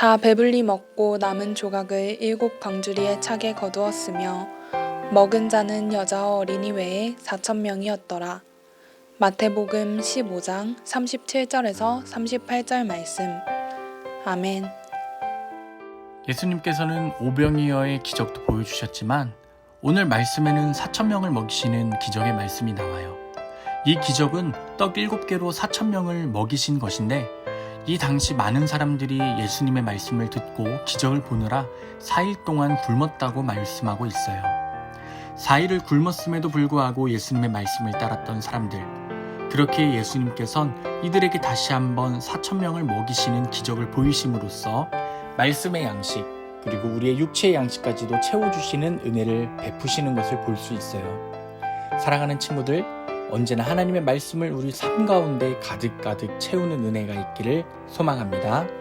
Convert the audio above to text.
다 배불리 먹고 남은 조각을 일곱 광주리에 차게 거두었으며 먹은 자는 여자와 어린이 외에 사천 명이었더라. 마태복음 15장 37절에서 38절 말씀. 아멘. 예수님께서는 오병이어의 기적도 보여주셨지만 오늘 말씀에는 4천 명을 먹이시는 기적의 말씀이 나와요. 이 기적은 떡 7개로 4천 명을 먹이신 것인데 이 당시 많은 사람들이 예수님의 말씀을 듣고 기적을 보느라 4일 동안 굶었다고 말씀하고 있어요. 4일을 굶었음에도 불구하고 예수님의 말씀을 따랐던 사람들. 그렇게 예수님께선 이들에게 다시 한번 4천 명을 먹이시는 기적을 보이심으로써 말씀의 양식 그리고 우리의 육체의 양식까지도 채워주시는 은혜를 베푸시는 것을 볼 수 있어요. 사랑하는 친구들, 언제나 하나님의 말씀을 우리 삶 가운데 가득가득 채우는 은혜가 있기를 소망합니다.